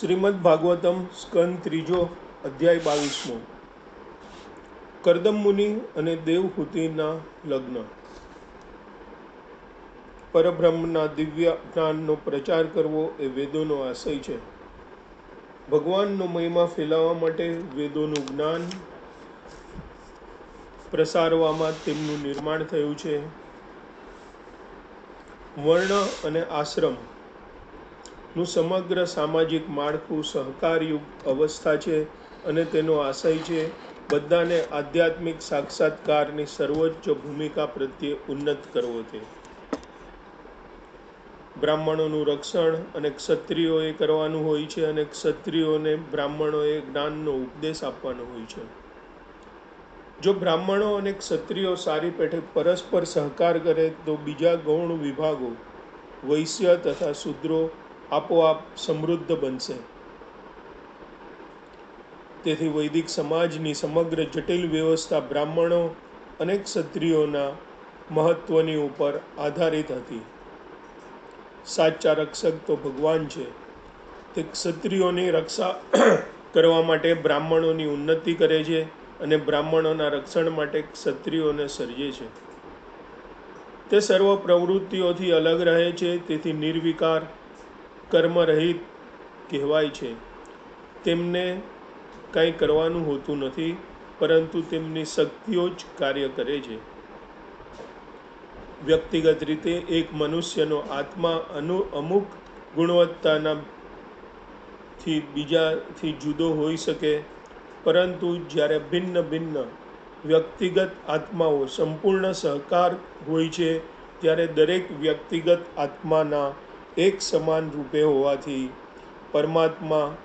શ્રીમદ ભાગવતમ સ્કંદ ત્રીજો અધ્યાય બાવીસમો. કરદમ મુનિ અને દેવહૂતિના લગ્ન. પરબ્રહ્મના દિવ્ય જ્ઞાનનો પ્રચાર કરવો એ વેદોનો આશય છે. ભગવાનનો મહિમા ફેલાવવા માટે વેદોનું જ્ઞાન પ્રસારવામાં તેમનું નિર્માણ થયું છે. વર્ણ અને આશ્રમ નું સમગ્ર સામાજિક માળખું સહકારયુક્ત અવસ્થા છે અને તેનો આશય છે બધાને આધ્યાત્મિક સાક્ષાત્કારની સર્વોચ્ચ ભૂમિકા પ્રત્યે ઉન્નત કરવો છે બ્રાહ્મણોનું રક્ષણ અને ક્ષત્રિયોએ કરવાનું હોય છે અને ક્ષત્રિયોને બ્રાહ્મણોએ જ્ઞાનનો ઉપદેશ આપવાનો હોય છે. જો બ્રાહ્મણો અને ક્ષત્રિયો સારી પેઠે પરસ્પર સહકાર કરે તો બીજા ગૌણ વિભાગો વૈશ્ય તથા શુદ્રો આપોઆપ સમૃદ્ધ બનશે. તેથી વૈદિક સમાજની સમગ્ર જટિલ વ્યવસ્થા બ્રાહ્મણો અને ક્ષત્રિયોના મહત્વની ઉપર આધારિત હતી. સાચા રક્ષક તો ભગવાન છે. તે ક્ષત્રિયોની રક્ષા કરવા માટે બ્રાહ્મણોની ઉન્નતિ કરે છે અને બ્રાહ્મણોના રક્ષણ માટે ક્ષત્રિયોને સર્જે છે. તે સર્વ પ્રવૃત્તિઓથી અલગ રહે છે, તેથી નિર્વિકાર કર્મરહિત કહેવાય છે. તેમને કંઈ કરવાનું હોતું નથી, પરંતુ તેમની શક્તિઓ જ કાર્ય કરે છે. વ્યક્તિગત રીતે એક મનુષ્યનો આત્મા અનુ, અમુક ગુણવત્તાના થી બીજાથી જુદો હોઈ શકે, પરંતુ જ્યારે ભિન્ન ભિન્ન વ્યક્તિગત આત્માઓ સંપૂર્ણ સહકાર હોય છે, ત્યારે દરેક વ્યક્તિગત આત્માના એક સમાન રૂપે હોવાથી પરમાત્મા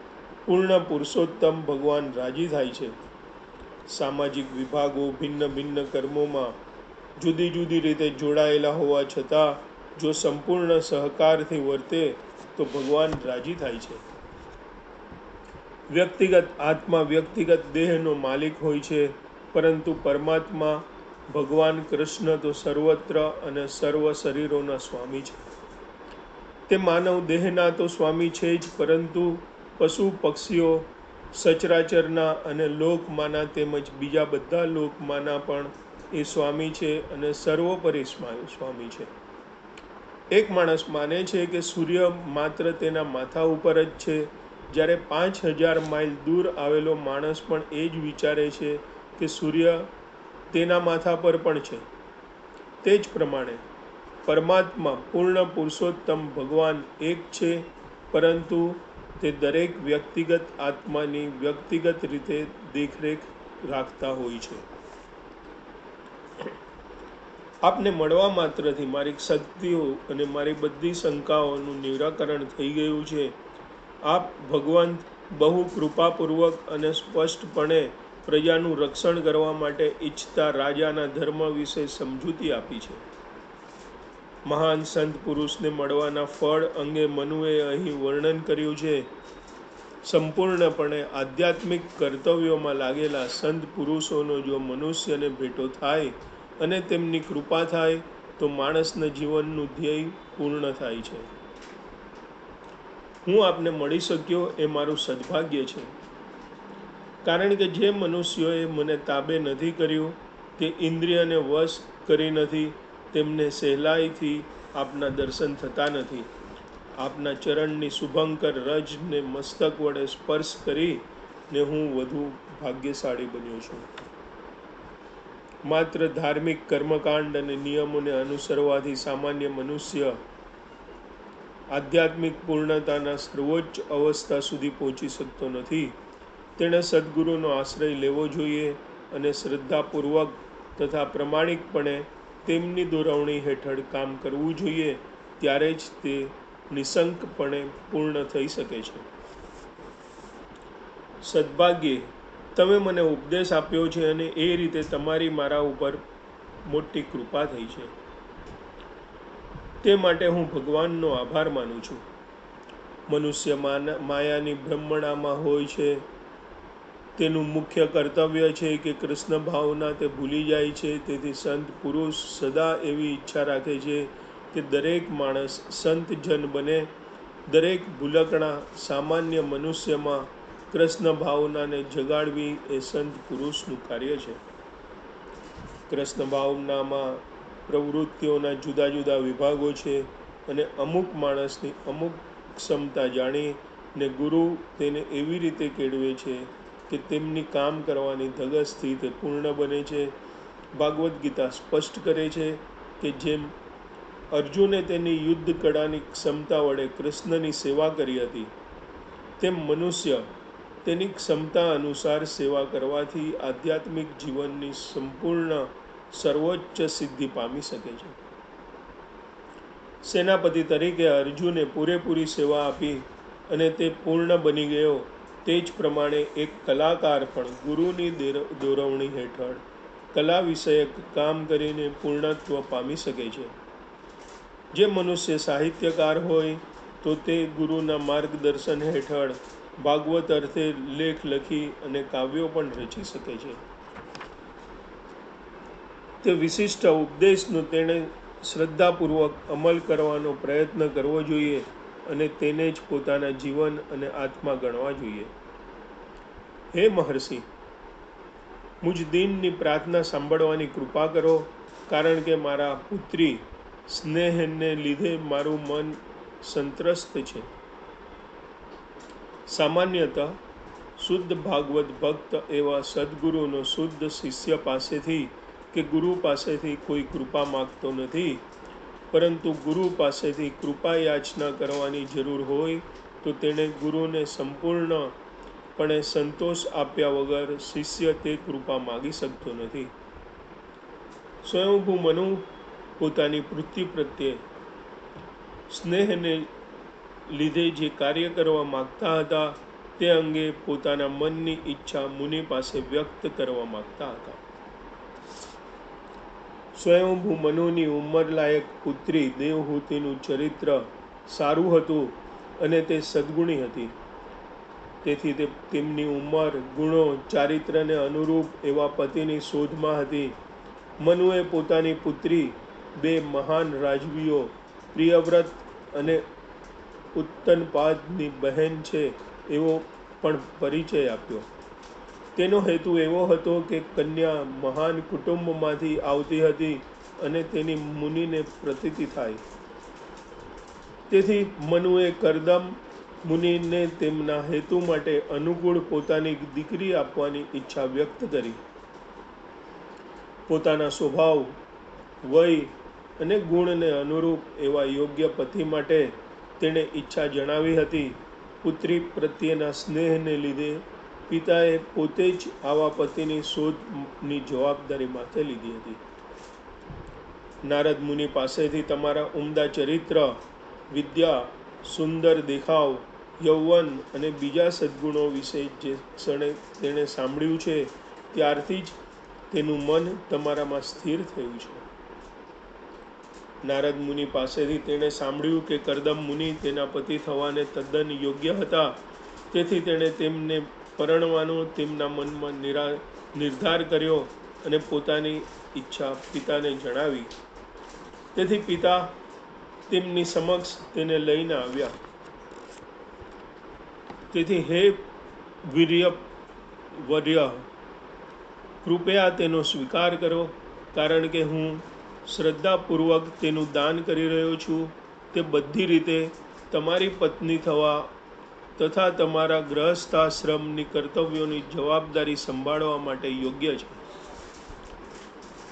પૂર્ણ પુરુષોત્તમ ભગવાન રાજી થાય છે. સામાજિક વિભાગો ભિન્ન ભિન્ન કર્મોમાં જુદી જુદી રીતે જોડાયેલા હોવા છતાં જો સંપૂર્ણ સહકારથી વર્તે તો ભગવાન રાજી થાય છે. વ્યક્તિગત આત્મા વ્યક્તિગત દેહનો માલિક હોય છે, પરંતુ પરમાત્મા ભગવાન કૃષ્ણ તો સર્વત્ર અને સર્વ શરીરોના સ્વામી છે. તે માનવ દેહના તો સ્વામી છે જ, પરંતુ પશુ પક્ષીઓ, સચરાચરના અને લોકમાના તેમજ બીજા બધા લોકમાના પણ એ સ્વામી છે અને સર્વોપરી સ્વામી છે. એક માણસ માને છે કે સૂર્ય માત્ર તેના માથા ઉપર જ છે. જ્યારે પાંચ હજાર માઇલ દૂર આવેલો માણસ પણ એ જ વિચારે છે કે સૂર્ય તેના માથા પર પણ છે. તે જ પ્રમાણે પરમાત્મા પૂર્ણ પુરુષોત્તમ ભગવાન એક છે, પરંતુ તે દરેક વ્યક્તિગત આત્માની વ્યક્તિગત રીતે દેખરેખ રાખતા હોય છે. આપને મળવા માત્રથી મારી શક્તિઓ અને મારી બધી શંકાઓનું નિરાકરણ થઈ ગયું છે. આપ ભગવાન બહુ કૃપાપૂર્વક અને સ્પષ્ટપણે પ્રજાનું રક્ષણ કરવા માટે ઈચ્છતા રાજાના ધર્મ વિશે સમજૂતી આપી છે. મહાન સંત પુરુષને મળવાના ફળ અંગે મનુએ અહીં વર્ણન કર્યું છે. સંપૂર્ણપણે આધ્યાત્મિક કર્તવ્યોમાં લાગેલા સંત પુરુષોનો જો મનુષ્યને ભેટો થાય અને તેમની કૃપા થાય, તો માણસના જીવનનું ધ્યેય પૂર્ણ થાય છે. હું આપને મળી શક્યો એ મારું સદભાગ્ય છે. કારણ કે જે મનુષ્યોએ મને તાબે નથી કર્યું કે ઇન્દ્રિયને વશ કરી નથી તેમને સહેલાઈથી આપના દર્શન થતા નથી. આપના ચરણની શુભંકર રજને મસ્તક વડે સ્પર્શ કરીને હું વધુ ભાગ્યશાળી બન્યો છું. માત્ર ધાર્મિક કર્મકાંડ અને નિયમોને અનુસરવાથી સામાન્ય મનુષ્ય આધ્યાત્મિક પૂર્ણતાના સર્વોચ્ચ અવસ્થા સુધી પહોંચી શકતો નથી. તેણે સદગુરુનો આશ્રય લેવો જોઈએ અને શ્રદ્ધાપૂર્વક તથા પ્રમાણિકપણે તેમની દોરવણી હેઠળ કામ કરવું જોઈએ, ત્યારે જ તે નિસંકપણે પૂર્ણ થઈ શકે છે. સદભાગ્યે, તમે મને ઉપદેશ આપ્યો છે અને એ રીતે તમારી મારા ઉપર મોટી કૃપા થઈ છે. તે માટે હું ભગવાનનો આભાર માનું છું. મનુષ્ય માયાની બ્રહ્મણામાં હોય છે તેનું મુખ્ય કર્તવ્ય છે કે કૃષ્ણ ભાવના તે ભૂલી જાય છે. તેથી સંત પુરુષ સદા એવી ઈચ્છા રાખે છે કે દરેક માણસ સંત જન બને. દરેક ભૂલકણા સામાન્ય મનુષ્યમાં કૃષ્ણ ભાવનાને જગાડવી એ સંત પુરુષનું કાર્ય છે. કૃષ્ણ ભાવનામાં પ્રવૃત્તિઓના જુદા જુદા વિભાગો છે અને અમુક માણસની અમુક ક્ષમતા જાણી ને ગુરુ તેને એવી રીતે કેળવે છે કે તેમની કામ કરવાની ધગસથી તે પૂર્ણ બને છે. ભાગવદ્ ગીતા સ્પષ્ટ કરે છે કે જેમ અર્જુને તેની યુદ્ધ કળાની ક્ષમતા વડે કૃષ્ણની સેવા કરી હતી, તેમ મનુષ્ય તેની ક્ષમતા અનુસાર સેવા કરવાથી આધ્યાત્મિક જીવનની સંપૂર્ણ સર્વોચ્ચ સિદ્ધિ પામી શકે છે. સેનાપતિ તરીકે અર્જુને પૂરેપૂરી સેવા આપી અને તે પૂર્ણ બની ગયો તે જ પ્રમાણે એક કલાકાર પણ ગુરુની દોરવણી હેઠળ કલા વિષયક કામ કરીને પૂર્ણત્વ પામી શકે છે. જે મનુષ્ય સાહિત્યકાર હોય તો તે ગુરુના માર્ગદર્શન હેઠળ ભાગવત અર્થે લેખ લખી અને કાવ્યો પણ રચી શકે છે. તે વિશિષ્ટ ઉપદેશનું તેણે શ્રદ્ધાપૂર્વક અમલ કરવાનો પ્રયત્ન કરવો જોઈએ અને તેને જ પોતાના જીવન અને આત્મા ગણવા જોઈએ. હે મહર્ષિ, મુજ દિનની પ્રાર્થના સાંભળવાની કૃપા કરો, કારણ કે મારા પુત્રી સ્નેહને લીધે મારું મન સંત્રસ્ત છે. સામાન્યતઃ શુદ્ધ ભાગવત ભક્ત એવા સદગુરુનો શુદ્ધ શિષ્ય પાસેથી કે ગુરુ પાસેથી કોઈ કૃપા માગતો નથી. પરંતુ ગુરુ પાસેથી કૃપા યાચના કરવાની જરૂર હોય તો તેણે ગુરુને સંપૂર્ણપણે સંતોષ આપ્યા વગર શિષ્ય તે કૃપા માગી શકતો નથી. સ્વયંભૂ મનુ પોતાની પૃથ્વી પ્રત્યે સ્નેહને લીધે જે કાર્ય કરવા માગતા હતા તે અંગે પોતાના મનની ઈચ્છા મુનિ પાસે વ્યક્ત કરવા માગતા હતા. સ્વયંભૂ મનુની ઉંમરલાયક પુત્રી દેવહૂતિનું ચરિત્ર સારું હતું અને તે સદગુણી હતી. તેથી તે તેમની ઉંમર, ગુણો, ચારિત્રને અનુરૂપ એવા પતિની શોધમાં હતી. મનુએ પોતાની પુત્રી, બે મહાન રાજવીઓ, પ્રિયવ્રત અને ઉત્તનપાદની બહેન છે એવો પણ પરિચય આપ્યો. તેનો હેતુ એવો હતો કે કન્યા મહાન કુટુંબમાંથી આવતી હતી અને તેની મુનિને પ્રતીતિ થાય. તેથી મનુએ કરદમ મુનિને તેમના હેતુ માટે અનુકૂળ પોતાની દીકરી આપવાની ઈચ્છા વ્યક્ત કરી. પોતાના સ્વભાવ, વય અને ગુણને અનુરૂપ એવા યોગ્ય પતિ માટે તેણે ઈચ્છા જણાવી હતી. પુત્રી પ્રત્યેના સ્નેહને લીધે પિતાએ પોતે જ આવા પતિની શોધની જવાબદારી માથે લીધી હતી. નારદ મુનિ પાસેથી તમારા ઉમદા ચરિત્ર, વિદ્યા, સુંદર દેખાવ, યૌવન અને બીજા સદ્ગુણો વિશે જે ક્ષણે તેણે સાંભળ્યું છે, ત્યારથી જ તેનું મન તમારામાં સ્થિર થયું છે. નારદ મુનિ પાસેથી તેણે સાંભળ્યું કે કરદમ મુનિ તેના પતિ થવાને તદ્દન યોગ્ય હતા, તેથી તેણે તેમને પરણવાનો તેમના મનમાં નિરા, નિર્ધાર કર્યો અને પોતાની ઈચ્છા પિતાને જણાવી. તેથી પિતા તેમની સમક્ષ તેને લઈને આવ્યા. તેથી હે વીર્ય વર્ય કૃપયા તેનો સ્વીકાર કરો, કારણ કે હું શ્રદ્ધાપૂર્વક તેનું દાન કરી રહ્યો છું. તે બધી રીતે તમારી પત્ની થવા તથા તમારા ગ્રહસ્થાશ્રમની કર્તવ્યોની જવાબદારી સંભાળવા માટે યોગ્ય છે.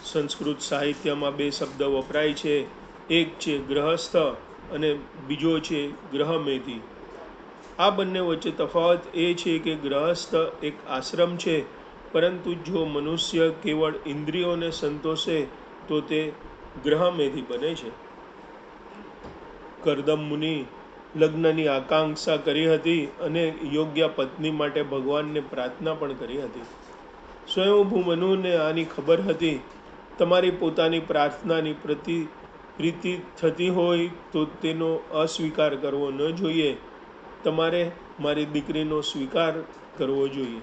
સંસ્કૃત સાહિત્યમાં બે શબ્દ વપરાય છે. એક છે ગ્રહસ્થ અને બીજો છે ગ્રહમેધી આ બંને વચ્ચે તફાવત એ છે કે ગ્રહસ્થ એક આશ્રમ છે, પરંતુ જો મનુષ્ય કેવળ ઇન્દ્રિયોને સંતોષે, તો તે ગ્રહમેધી બને છે. કરદમ મુનિ લગ્નની આકાંક્ષા કરી હતી અને યોગ્ય પત્ની માટે ભગવાનને પ્રાર્થના પણ કરી હતી. સ્વયંભૂ મનુને આની ખબર હતી, તમારી પોતાની પ્રાર્થનાની પ્રતિ પ્રીતિ થતી હોય તો તેનો અસ્વીકાર કરવો ન જોઈએ. તમારે મારી દીકરીનો સ્વીકાર કરવો જોઈએ.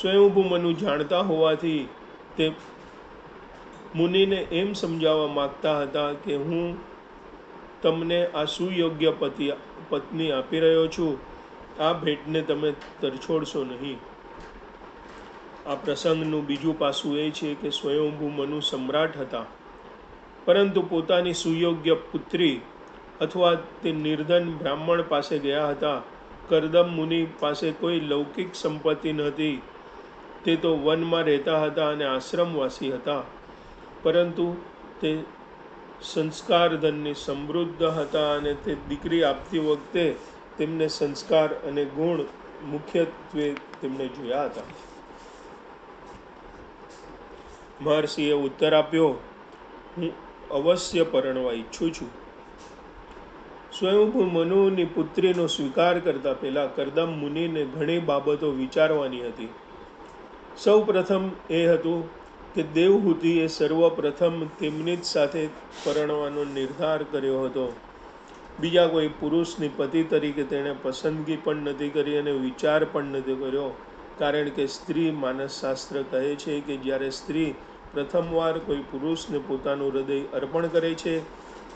સ્વયંભૂ મનુ જાણતા હોવાથી તે મુનિને એમ સમજાવવા માગતા હતા કે હું તમને આ સુયોગ્ય પતિ, પત્ની આપી રહ્યો છું. આ ભેટને તમે તરછોડશો નહીં. આ પ્રસંગનું બીજું પાસું એ છે કે સ્વયંભૂ મનુ સમ્રાટ હતા. પરંતુ પોતાની સુયોગ્ય પુત્રી અથવા તે નિર્ધન બ્રાહ્મણ પાસે ગયા હતા. કરદમ મુનિ પાસે કોઈ લૌકિક સંપત્તિ નહોતી. તે તો વનમાં રહેતા હતા અને આશ્રમવાસી હતા. પરંતુ તે સંસ્કાર સમૃદ્ધ હતા અને તે દીકરી આપતી વખતે તેમને સંસ્કાર અને ગુણ મુખ્યત્વે તેમણે જોયા હતા. મહર્ષિએ ઉત્તર આપ્યો, હું અવશ્ય પરણવા ઈચ્છું છું. સ્વયંભૂ મનુની પુત્રીનો સ્વીકાર કરતા પહેલા કરદમ મુનિને ઘણી બાબતો વિચારવાની હતી. સૌ પ્રથમ એ હતું કે દેવહૂતિએ સર્વપ્રથમ તેમની જ સાથે પરણવાનો નિર્ધાર કર્યો હતો. બીજા કોઈ પુરુષની પતિ તરીકે તેણે પસંદગી પણ નથી કરી અને વિચાર પણ નથી કર્યો. કારણ કે સ્ત્રી માનસશાસ્ત્ર કહે છે કે જ્યારે સ્ત્રી પ્રથમવાર કોઈ પુરુષને પોતાનું હૃદય અર્પણ કરે છે,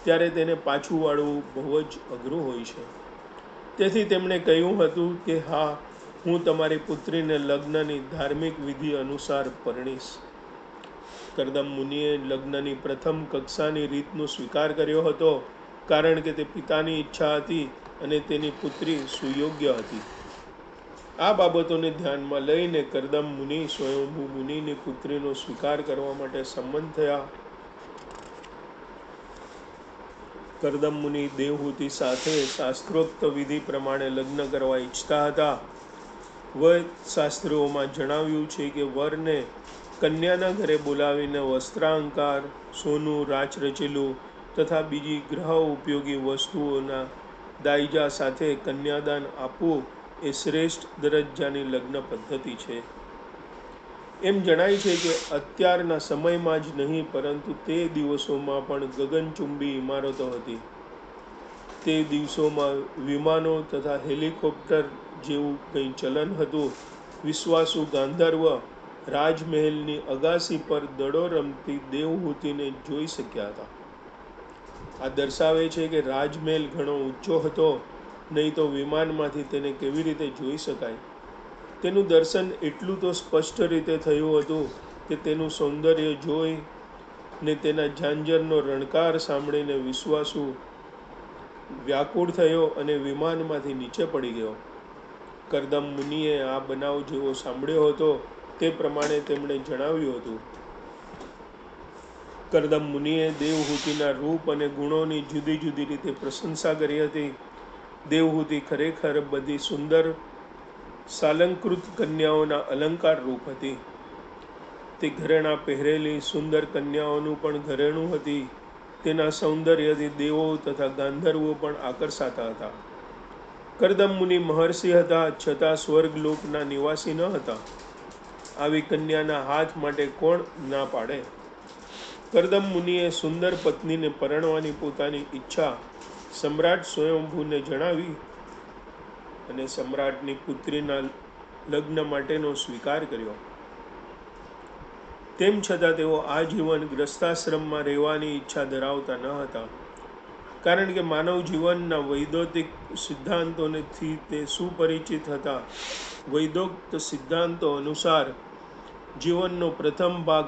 ત્યારે તેને પાછું વાળવું બહુ જ અઘરું હોય છે. તેથી તેમણે કહ્યું હતું કે, હા, હું તમારી પુત્રીને લગ્નની ધાર્મિક વિધિ અનુસાર પરણીશ. કરદમ મુનિએ લગ્નની પ્રથમ કક્ષાની રીતનો સ્વીકાર કર્યો હતો, કારણ કે તે પિતાની ઈચ્છા હતી અને તેની પુત્રી સુયોગ્ય હતી. આ બાબતોને ધ્યાનમાં લઈને કરદમ મુનિ, સ્વયંભૂ મુનિની પુત્રીનો સ્વીકાર કરવા માટે સંમત થયા. કરદમ મુનિ દેવહૂતિ સાથે શાસ્ત્રોક્ત વિધિ પ્રમાણે લગ્ન કરવા ઈચ્છતા હતા. વર શાસ્ત્રોમાં જણાવ્યું છે કે વરને કન્યાના ઘરે બોલાવીને વસ્ત્રાંકાર, સોનું રાચરચીલું તથા બીજી ગ્રહ ઉપયોગી વસ્તુઓના દાયજા સાથે કન્યાદાન આપવું એ શ્રેષ્ઠ દરજ્જાની લગ્ન પદ્ધતિ છે. એમ જણાય છે કે અત્યારના સમયમાં જ નહીં, પરંતુ તે દિવસોમાં પણ ગગનચુંબી ઇમારતો હતી. તે દિવસોમાં વિમાનો તથા હેલિકોપ્ટર જેવું કંઈ ચલન હતું. વિશ્વાસુ ગાંધર્વ રાજમહેલની અગાસી પર દડો રમતી દેવહૂતિને જોઈ શક્યા હતા. આ દર્શાવે છે કે રાજમહેલ ઘણો ઊંચો હતો, નહીં તો વિમાનમાંથી તેને કેવી રીતે જોઈ શકાય? તેનું દર્શન એટલું તો સ્પષ્ટ રીતે થયું હતું કે તેનું સૌંદર્ય જોઈ ને તેના ઝાંઝરનો રણકાર સાંભળીને વિશ્વાસુ વ્યાકુળ થયો અને વિમાનમાંથી નીચે પડી ગયો. કરદમ મુનિએ આ બનાવ જેવો સાંભળ્યો હતો તે પ્રમાણે તેમણે જણાવ્યું હતું. કરદમ મુનિએ દેવહૂતિના રૂપ અને ગુણોની જુદી જુદી રીતે પ્રશંસા કરી હતી. દેવહૂતિ ખરેખર બધી સુંદર, સાલંકૃત કન્યાઓના અલંકાર રૂપ હતી. તે ઘરેણા પહેરેલી સુંદર કન્યાઓનું પણ ઘરેણું હતી. તેના સૌંદર્યથી દેવો તથા ગાંધર્વો પણ આકર્ષાતા હતા. કરદમ મુનિ મહર્ષિ હતા છતાં સ્વર્ગલોકના નિવાસી ન હતા. આવી કન્યાના હાથ માટે કોણ ના પાડે? કરદમ મુનિએ સુંદર પત્નીને પરણવાની પોતાની ઈચ્છા સમ્રાટ સ્વયંભૂને જણાવી અને સમ્રાટની પુત્રીના લગ્ન માટેનો સ્વીકાર કર્યો. તેમ છતાં તેઓ આજીવન ગ્રસ્તાશ્રમમાં રહેવાની ઈચ્છા ધરાવતા ન હતા. કારણ કે માનવ જીવનના વૈદોતિક સિદ્ધાંતોથી તે સુપરિચિત હતા. વૈદોક્ત સિદ્ધાંતો અનુસાર જીવનનો પ્રથમ ભાગ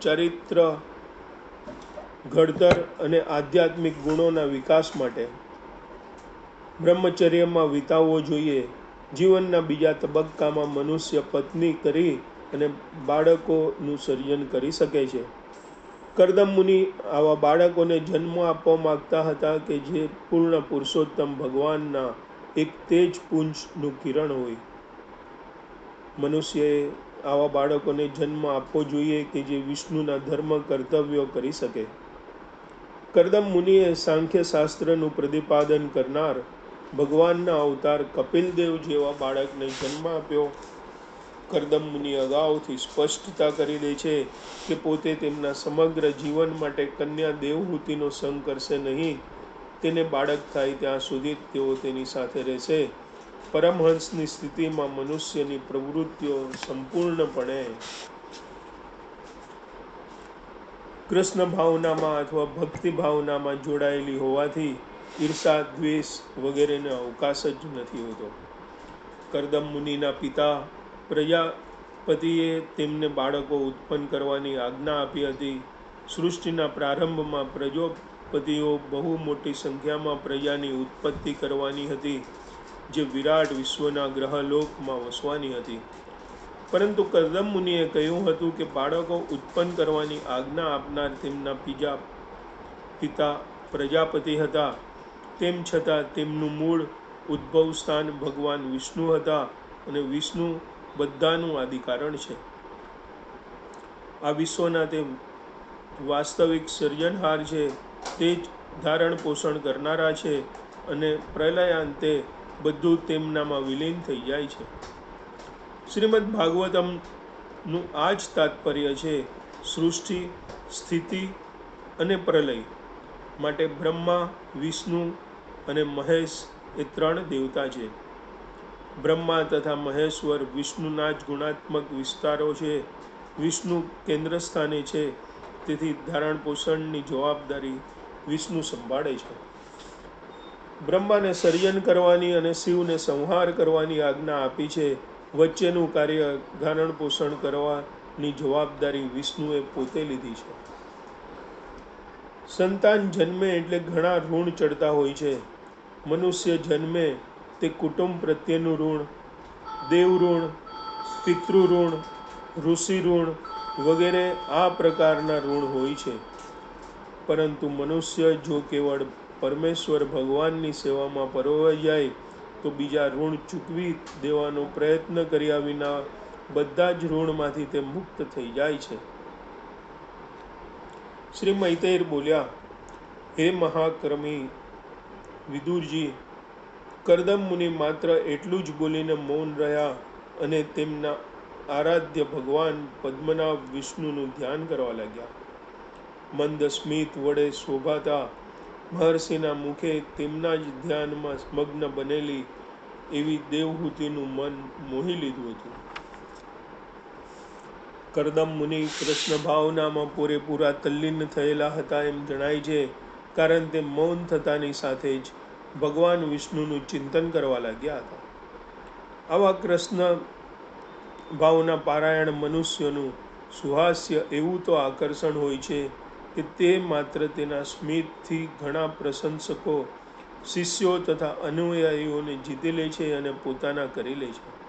ચરિત્ર, ઘડતર અને આધ્યાત્મિક ગુણોના વિકાસ માટે. બ્રહ્મચર્યમાં વિતાવવો જોઈએ. જીવનના બીજા તબક્કામાં મનુષ્ય પત્ની કરી અને બાળકોનું સર્જન કરી શકે છે. કરદમ મુનિ આવા બાળકોને જન્મ આપવા માગતા હતા કે જે પૂર્ણ પુરુષોત્તમ ભગવાનના એક તેજ પુંજનું કિરણ હોય. મનુષ્યએ આવા બાળકોને જન્મ આપવો જોઈએ કે જે વિષ્ણુના ધર્મ કર્તવ્યો કરી શકે. કરદમ મુનિએ સાંખ્ય શાસ્ત્રનું પ્રતિપાદન કરનાર ભગવાનના અવતાર કપિલદેવ જેવા બાળકને જન્મ આપ્યો. કરદમ મુનિ અગાઉથી સ્પષ્ટતા કરી દે છે કે પોતે તેમના સમગ્ર જીવન માટે કન્યા દેવહૂતિનો સંગ કરશે નહીં. તેને બાળક થાય ત્યાં સુધી તેઓ તેની સાથે રહેશે. પરમહંસની સ્થિતિમાં મનુષ્યની પ્રવૃત્તિઓ સંપૂર્ણપણે કૃષ્ણ ભાવનામાં અથવા ભક્તિ ભાવનામાં જોડાયેલી હોવાથી ઈર્ષા, દ્વેષ વગેરેને અવકાશ જ નથી હોતો. કરદમ મુનિના પિતા પ્રજાપતિએ તેમને બાળકો ઉત્પન્ન કરવાની આજ્ઞા આપી હતી. સૃષ્ટિના પ્રારંભમાં પ્રજાપતિઓ બહુ મોટી સંખ્યામાં પ્રજાની ઉત્પત્તિ કરવાની હતી. જે વિરાટ વિશ્વના ગ્રહલોકમાં વસવાની હતી. પરંતુ કરદમ મુનિએ કહ્યું હતું કે બાળકો ઉત્પન્ન કરવાની આજ્ઞા આપનાર તેમના બીજા પિતા પ્રજાપતિ હતા. તેમ છતાં તેમનું મૂળ ઉદ્ભવ સ્થાન ભગવાન વિષ્ણુ હતા અને વિષ્ણુ બધાનું આદિકારણ છે. આ વિશ્વના તે વાસ્તવિક સર્જનહાર છે, તે જ ધારણ પોષણ કરનારા છે અને પ્રલયાંતે બધું તેમનામાં વિલીન થઈ જાય છે. શ્રીમદ ભાગવતમનું આ જ તાત્પર્ય છે, સૃષ્ટિ, સ્થિતિ અને પ્રલય માટે બ્રહ્મા, વિષ્ણુ અને મહેશ એ ત્રણ દેવતા છે. બ્રહ્મા તથા મહેશ્વર વિષ્ણુના જ ગુણાત્મક વિસ્તારો છે. વિષ્ણુ કેન્દ્ર સ્થાને છે, તેથી ધારણ પોષણની જવાબદારી વિષ્ણુ સંભાળે છે. બ્રહ્માને સર્જન કરવાની અને શિવને સંહાર કરવાની આજ્ઞા આપી છે. વચ્ચેનું કાર્ય ગારણ પોષણ કરવાની જવાબદારી વિષ્ણુએ પોતે લીધી છે. સંતાન જન્મે એટલે ઘણા ઋણ ચડતા હોય છે. મનુષ્ય જન્મે તે કુટુંબ પ્રત્યેનું ઋણ, દેવ ઋણ, પિતૃ ઋષિ ઋણ વગેરે આ પ્રકારના ઋણ હોય છે. પરંતુ મનુષ્ય જો કેવળ પરમેશ્વર ભગવાનની સેવામાં પરોવાઈ જાય તો બીજા ઋણ ચૂકવી દેવાનો પ્રયત્ન કર્યા વિના બધા જ ઋણમાંથી તે મુક્ત થઈ જાય છે. શ્રી મૈતેર બોલ્યા, હે મહાક્રમી, વિદુરજી, કરદમ મુનિ માત્ર એટલું જ બોલીને મૌન રહ્યા અને તેમના આરાધ્ય ભગવાન પદ્મનાભ વિષ્ણુનું ધ્યાન કરવા લાગ્યા. મંદ સ્મિત વડે શોભાતા મહર્ષિના મુખે તેમના જ ધ્યાનમાં મગ્ન બનેલી એવી દેવહૂતિનું મન મોહી લીધું હતું. કરદમ મુનિ કૃષ્ણ ભાવનામાં પૂરેપૂરા તલ્લીન થયેલા હતા એમ જણાય છે, કારણ તે મૌન થતાની સાથે જ ભગવાન વિષ્ણુનું ચિંતન કરવા લાગ્યા હતા. આવા કૃષ્ણ ભાવના પારાયણ મનુષ્યનું સુહાસ્ય એવું તો આકર્ષણ હોય છે કે તે માત્ર તેના સ્મિતથી ઘણા પ્રશંસકો, શિષ્યો તથા અનુયાયીઓને જીતી લે છે અને પોતાના કરી લે છે.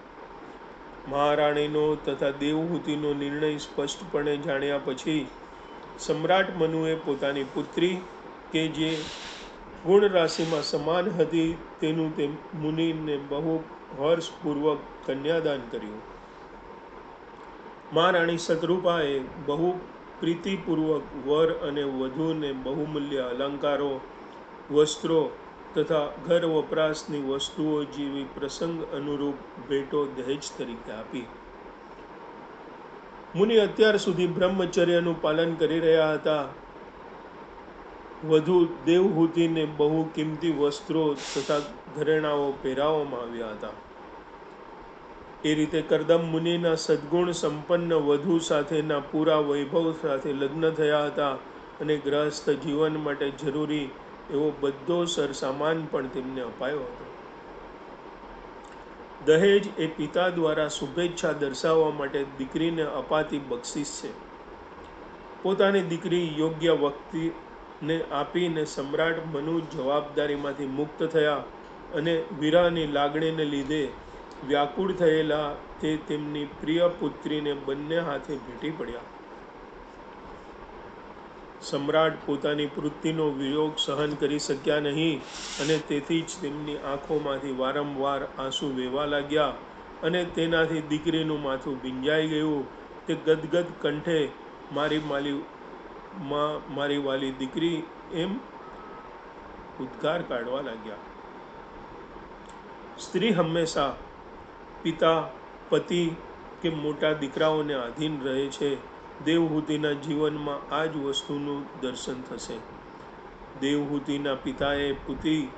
મહારાણીનો તથા દેવહૂતિનો નિર્ણય સ્પષ્ટપણે જાણ્યા પછી, સમ્રાટ મનુએ પોતાની પુત્રી, કે જે ગુણ રાશિમાં સમાન હતી, તેનું તે મુનિને બહુ હર્ષપૂર્વક કન્યાદાન કર્યું. મહારાણી સદરૂપાએ બહુ પ્રીતિપૂર્વક વર અને વધુને બહુમૂલ્ય અલંકારો, વસ્ત્રો તથા ઘર વપરાશની વસ્તુઓ જેવી પ્રસંગ અનુરૂપ ભેટો દહેજ તરીકે આપી. મુનિ અત્યાર સુધી બ્રહ્મચર્યનું પાલન કરી રહ્યા હતા. વધુ દેવહૂતિને બહુ કિંમતી વસ્ત્રો તથા ઘરેણાઓ પહેરાવવામાં આવ્યા હતા. એ રીતે કરદમ મુનિના સદગુણ સંપન્ન વધુ સાથેના પૂરા વૈભવ સાથે લગ્ન થયા હતા અને ગ્રહસ્થ જીવન માટે જરૂરી એવો બધો સરસામાન પણ તેમને અપાયો હતો. દહેજ એ પિતા દ્વારા શુભેચ્છા દર્શાવવા માટે દીકરીને અપાતી બક્ષિસ છે. પોતાની દીકરી યોગ્ય વ્યક્તિને આપીને સમ્રાટ મનુ જવાબદારીમાંથી મુક્ત થયા અને વીરાની લાગણીને લીધે વ્યાકુળ થયેલા તે તેમની પ્રિય પુત્રીને બંને હાથે ભેટી પડ્યા. સમ્રાટ પોતાની પૃથ્વીનો વિયોગ સહન કરી શક્યા નહીં અને તેથી જ તેમની આંખોમાંથી વારંવાર આંસુ વહેવા લાગ્યા અને તેનાથી દીકરીનું માથું ભીંજાઈ ગયું. તે ગદગદ કંઠે, મારી માલી, માં, મારી વાલી દીકરી એમ ઉદ્ગાર કાઢવા લાગ્યા. સ્ત્રી હંમેશા પિતા, પતિ કે મોટા દીકરાઓને આધીન રહે છે, દેવહૂતિના જીવનમાં આ જ વસ્તુનું દર્શન થશે. દેવહૂતિના પિતાએ પુતિ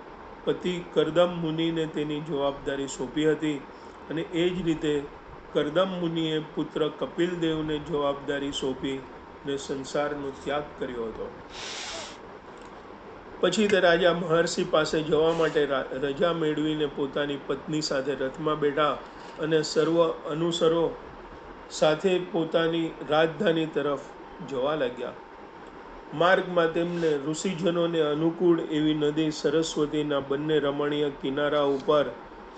પતિ કરદમ મુનિને તેની જવાબદારી સોંપી હતી અને એ જ રીતે કરદમ મુનિએ પુત્ર કપિલ દેવને જવાબદારી સોંપી ને સંસારનો ત્યાગ કર્યો હતો. પછી તે રાજા મહર્ષિ પાસે જવા માટે રજા મેળવીને પોતાની પત્ની સાથે રથમાં બેઠા અને સર્વ અનુસરો સાથે પોતાની રાજધાની તરફ જવા લાગ્યા. માર્ગમાં તેમને ઋષિજનોને અનુકૂળ એવી નદી સરસ્વતીના બંને રમણીય કિનારા ઉપર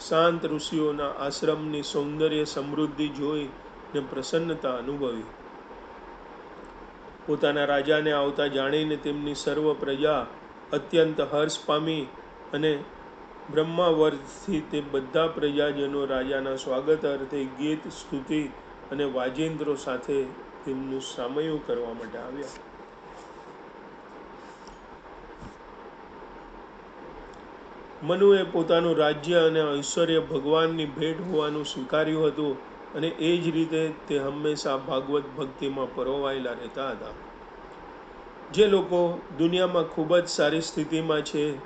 શાંત ઋષિઓના આશ્રમની સૌંદર્ય સમૃદ્ધિ જોઈ ને પ્રસન્નતા અનુભવી. પોતાના રાજાને આવતા જાણીને તેમની સર્વ પ્રજા અત્યંત હર્ષ પામી અને બ્રહ્માવર્તથી તે બધા પ્રજાજનો રાજાના સ્વાગત અર્થે ગીત, સ્તુતિ અને વાજેન્દ્રો સાથે તેમનું સામયું કરવા માટે આવ્યા. મનુએ પોતાનું રાજ્ય અને ઐશ્વર્ય ભગવાનની ભેટ હોવાનું સ્વીકાર્યું હતું અને એ જ રીતે તે હંમેશા ભાગવત ભક્તિમાં પરોવાયેલા રહેતા હતા. જે લોકો દુનિયામાં ખૂબ જ સારી સ્થિતિમાં છે,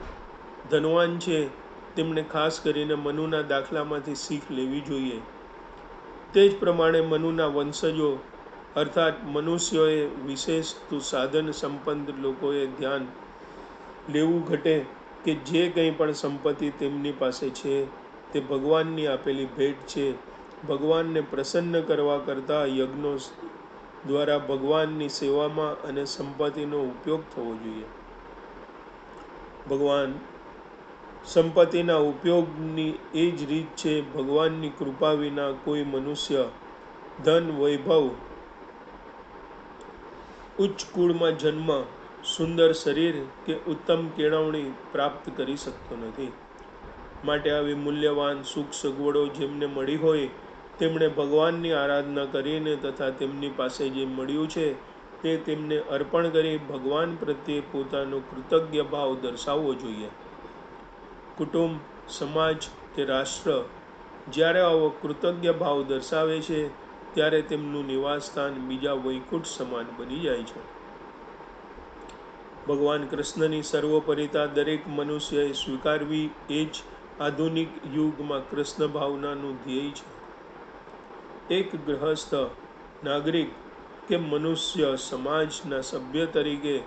ધનવાન છે તેમણે ખાસ કરીને મનુના દાખલામાંથી શીખ લેવી જોઈએ. તે જ પ્રમાણે મનુના વંશજો, અર્થાત મનુષ્યોએ વિશેષ તો સાધન સંપન્ન લોકોએ ધ્યાન લેવું ઘટે કે જે કંઈ પણ સંપત્તિ તેમની પાસે છે, તે ભગવાનની આપેલી ભેટ છે. ભગવાનને પ્રસન્ન કરવા કરતાં યજ્ઞો દ્વારા ભગવાનની સેવામાં અને સંપત્તિનો ઉપયોગ થવો જોઈએ. ભગવાન સંપત્તિના ઉપયોગની એ જ રીત છે, ભગવાનની કૃપા વિના કોઈ મનુષ્ય ધન, વૈભવ, ઉચ્ચ કુળમાં જન્મ, સુંદર શરીર કે ઉત્તમ કેળવણી પ્રાપ્ત કરી શકતો નથી. માટે આવી મૂલ્યવાન સુખ સગવડો જેમને મળી હોય તેમણે ભગવાનની આરાધના કરીને તથા તેમની પાસે જે મળ્યું છે તે તેમને અર્પણ કરી ભગવાન પ્રત્યે પોતાનો કૃતજ્ઞ ભાવ દર્શાવવો જોઈએ. કુટુંબ, સમાજ કે રાષ્ટ્ર, જ્યારે આવો કૃતજ્ઞ ભાવ દર્શાવે છે, ત્યારે તેમનું નિવાસસ્થાન બીજા વૈકુંઠ સમાન બની જાય છે. ભગવાન કૃષ્ણની સર્વોપરિતા દરેક મનુષ્યએ સ્વીકારવી એ જ આધુનિક યુગમાં કૃષ્ણ ભાવનાનું ધ્યેય છે. એક ગ્રહસ્થ નાગરિક કે મનુષ્ય સમાજના સભ્ય તરીકે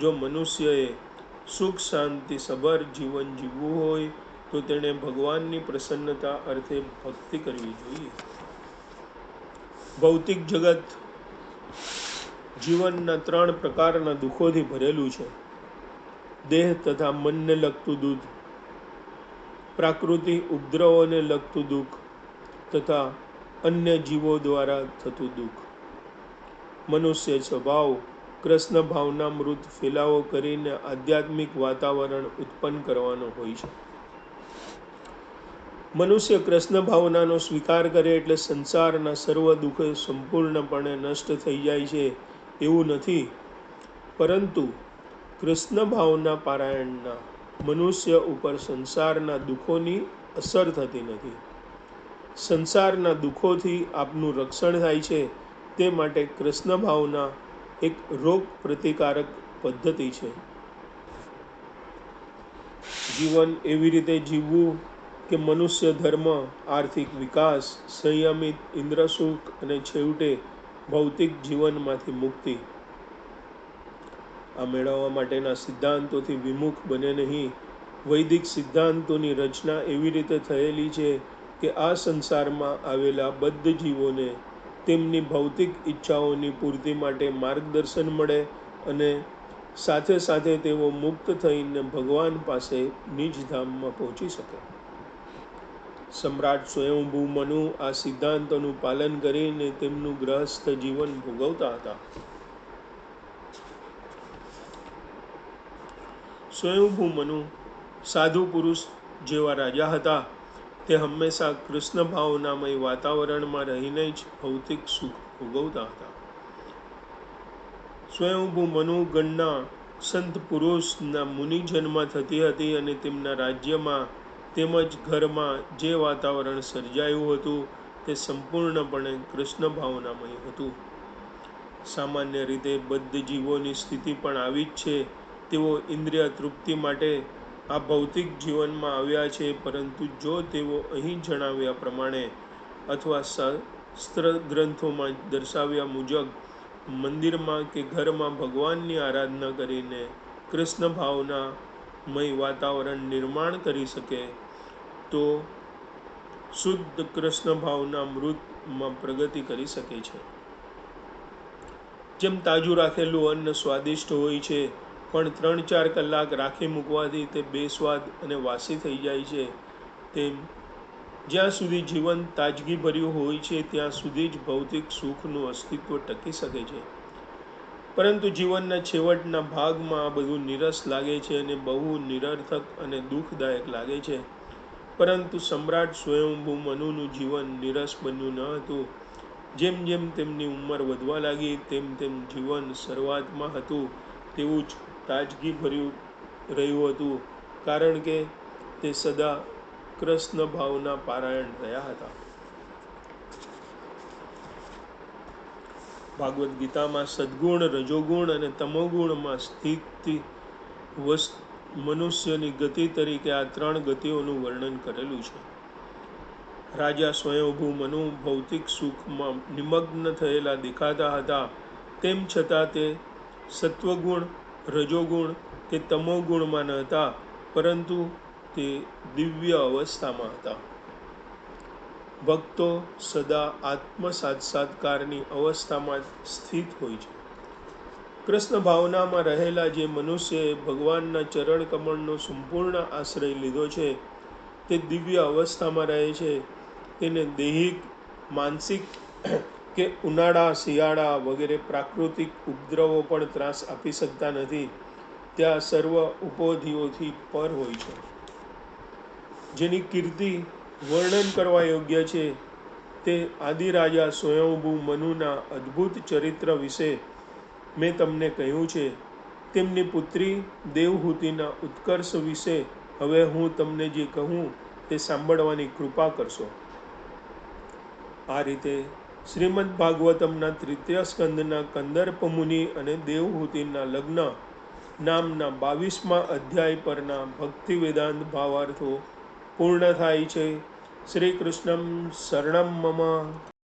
જો મનુષ્યએ સુખ, શાંતિ, સભર જીવન જીવવું હોય, તો તેણે ભગવાનની પ્રસન્નતા અર્થે ભક્તિ કરવી જોઈએ. ભૌતિક જગત જીવનના ત્રણ પ્રકારના દુઃખોથી ભરેલું છે. દેહ તથા મનને લગતું દુઃખ, પ્રાકૃતિક ઉપદ્રવોને લગતું દુઃખ તથા અન્ય જીવો દ્વારા થતું દુઃખ. મનુષ્ય સ્વભાવ, કૃષ્ણ ભાવના મૃત ફેલાવો કરીને આધ્યાત્મિક વાતાવરણ ઉત્પન્ન કરવાનો હોય છે. મનુષ્ય કૃષ્ણ ભાવનાનો સ્વીકાર કરે એટલે સંસારના સર્વ દુઃખ સંપૂર્ણપણે નષ્ટ થઈ જાય છે એવું નથી. પરંતુ કૃષ્ણ ભાવના પારાયણના મનુષ્ય ઉપર સંસારના દુઃખોની અસર થતી નથી. સંસારના દુઃખોથી આપનું રક્ષણ થાય છે. તે માટે કૃષ્ણ ભાવના એક રોગ પ્રતિકારક પદ્ધતિ છે. જીવન એવી રીતે જીવવું કે મનુષ્ય ધર્મ, આર્થિક વિકાસ, સંયમિત ઇન્દ્રસુખ અને છેવટે ભૌતિક જીવનમાંથી મુક્તિ. આ મેળવવા માટેના સિદ્ધાંતોથી વિમુખ બને નહીં. વૈદિક સિદ્ધાંતોની રચના એવી રીતે થયેલી છે કે આ સંસારમાં આવેલા બદ્ધ જીવોને તેમની ભૌતિક ઈચ્છાઓની પૂર્તિ માટે માર્ગદર્શન મળે અને સાથે સાથે તેઓ મુક્ત થઈને ભગવાન પાસે નિજધામમાં પહોંચી શકે. સમ્રાટ સ્વયંભૂ મનુ આ સિદ્ધાંતોનું પાલન કરીને તેમનું ગ્રહસ્થ જીવન ભોગવતા હતા. સ્વયંભૂ મનુ સાધુ પુરુષ જેવા રાજા હતા. તે હંમેશા કૃષ્ણ ભાવનામય વાતાવરણમાં રહીને જ ભૌતિક સુખ ભોગવતા હતા. સ્વયંભૂ મનુગણના સંત પુરુષના મુનિજન્મમાં થતી હતી અને તેમના રાજ્યમાં તેમજ ઘરમાં જે વાતાવરણ સર્જાયું હતું તે સંપૂર્ણપણે કૃષ્ણ ભાવનામય હતું. સામાન્ય રીતે બદ્ધ જીવોની સ્થિતિ પણ આવી જ છે. તેઓ ઇન્દ્રિય તૃપ્તિ માટે આ ભૌતિક જીવનમાં આવ્યા છે, પરંતુ જો તેઓ અહીં જણાવ્યા પ્રમાણે અથવા શાસ્ત્ર ગ્રંથોમાં દર્શાવ્યા મુજબ, મંદિરમાં કે ઘરમાં ભગવાનની આરાધના કરીને કૃષ્ણ ભાવનામય વાતાવરણ નિર્માણ કરી શકે, તો શુદ્ધ કૃષ્ણ ભાવના મૃતમાં પ્રગતિ કરી શકે છે. જેમ તાજું રાખેલું અન્ન સ્વાદિષ્ટ હોય છે પણ ત્રણ ચાર કલાક રાખી મૂકવાથી તે બેસ્વાદ અને વાસી થઈ જાય છે. તેમ જ્યાં સુધી જીવન તાજગીભર્યું હોય છે, ત્યાં સુધી જ ભૌતિક સુખનું અસ્તિત્વ ટકી શકે છે. પરંતુ જીવનના છેવટના ભાગમાં આ બધું નિરસ લાગે છે અને બહુ નિરર્થક અને દુઃખદાયક લાગે છે. પરંતુ સમ્રાટ સ્વયંભૂ મનુનું જીવન નિરસ બન્યું ન હતું. જેમ જેમ તેમની ઉંમર વધવા લાગી, તેમ તેમ જીવન શરૂઆતમાં હતું, તેવું જ તાજગી ભર્યું રહ્યું હતું, કારણ કે તે સદા કૃષ્ણ ભાવના પારાયણ રહ્યા હતા. ભાગવદ્ ગીતામાં સદગુણ, રજોગુણ અને તમોગુણમાં સ્થિત મનુષ્યની ગતિ તરીકે આ ત્રણ ગતિઓનું વર્ણન કરેલું છે. રાજા સ્વયંભૂ મનુ ભૌતિક સુખમાં નિમગ્ન થયેલા દેખાતા હતા, તેમ છતાં તે સત્વગુણ રજોગુણ કે તમોગુણમાં ન હતા, પરંતુ તે દિવ્ય અવસ્થામાં હતા. ભક્તો સદા આત્મ સાક્ષાત્કારની અવસ્થામાં સ્થિત હોય છે. કૃષ્ણ ભાવનામાં રહેલા જે મનુષ્યએ ભગવાનના ચરણ કમળનો સંપૂર્ણ આશ્રય લીધો છે, તે દિવ્ય અવસ્થામાં રહે છે. તેને દૈહિક, માનસિક કે ઉનાળા, શિયાળા વગેરે પ્રાકૃતિક ઉપદ્રવો પણ ત્રાસ આપી શકતા નથી. ત્યાં સર્વ ઉપાધિઓથી પર હોય છે. જેની કીર્તિ વર્ણન કરવા યોગ્ય છે, તે આદિરાજા સ્વયંભૂ મનુના અદ્ભુત ચરિત્ર વિશે મેં તમને કહ્યું છે. તેમની પુત્રી દેવહૂતિના ઉત્કર્ષ વિશે હવે હું તમને જે કહું, તે સાંભળવાની કૃપા કરશો. આ રીતે શ્રીમદ ભાગવતમના તૃતીય સ્કંદના કંદર્પ મુનિ અને દેવહૂતિના લગ્ન નામના બાવીસમા અધ્યાય પરના ભક્તિ વેદાંત ભાવાર્થો પૂર્ણ થાય છે. શ્રી કૃષ્ણમ શરણમ મમ.